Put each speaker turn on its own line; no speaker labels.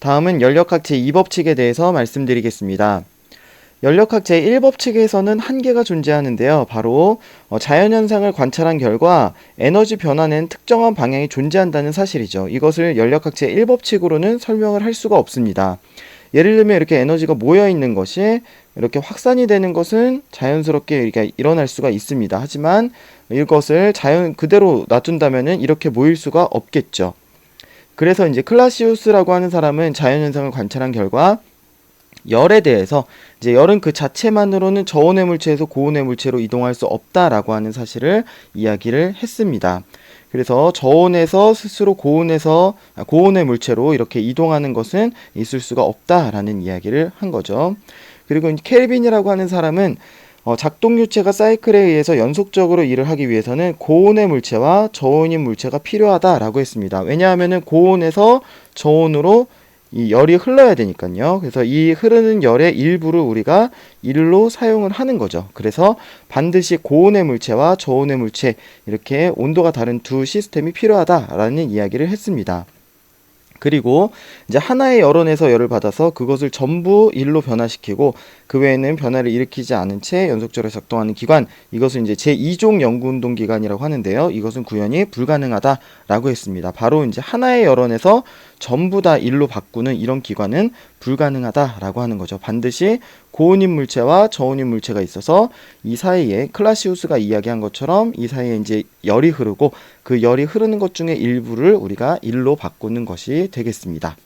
다음은 연력학 제 2법칙에 대해서 말씀드리겠습니다. 연력학 제1법칙에서는 한계가 존재하는데요. 바로 어, 자연현상을 관찰한 결과 에너지 변화는 특정한 방향이 존재한다는 사실이죠. 이것을 연력학 제1법칙으로는 설명을 할 수가 없습니다. 예를 들면 이렇게 에너지가 모여 있는 것이 이렇게 확산이 되는 것은 자연스럽게 이렇게 일어날 수가 있습니다. 하지만 이것을 자연 그대로 놔둔다면은 이렇게 모일 수가 없겠죠. 그래서 이제 클라시우스라고 하는 사람은 자연현상을 관찰한 결과 열에 대해서 이제 열은 그 자체만으로는 저온의 물체에서 고온의 물체로 이동할 수 없다라고 하는 사실을 이야기를 했습니다. 그래서 저온에서 스스로 고온에서 아, 고온의 물체로 이렇게 이동하는 것은 있을 수가 없다라는 이야기를 한 거죠. 그리고 켈빈이라고 하는 사람은 어, 작동 유체가 사이클에 의해서 연속적으로 일을 하기 위해서는 고온의 물체와 저온인 물체가 필요하다라고 했습니다. 왜냐하면은 고온에서 저온으로 이 열이 흘러야 되니까요. 그래서 이 흐르는 열의 일부를 우리가 일로 사용을 하는 거죠. 그래서 반드시 고온의 물체와 저온의 물체 이렇게 온도가 다른 두 시스템이 필요하다라는 이야기를 했습니다. 그리고 이제 하나의 열원에서 열을 받아서 그것을 전부 일로 변화시키고 그 외에는 변화를 일으키지 않은 채 연속적으로 작동하는 기관 이것을 이제 제2종 연구운동 기관이라고 하는데요. 이것은 구현이 불가능하다라고 했습니다. 바로 이제 하나의 열원에서 전부 다 일로 바꾸는 이런 기관은 불가능하다라고 하는 거죠. 반드시 고온인 물체와 저온인 물체가 있어서 이 사이에 클라시우스가 이야기한 것처럼 이 사이에 이제 열이 흐르고 그 열이 흐르는 것 중에 일부를 우리가 일로 바꾸는 것이 되겠습니다.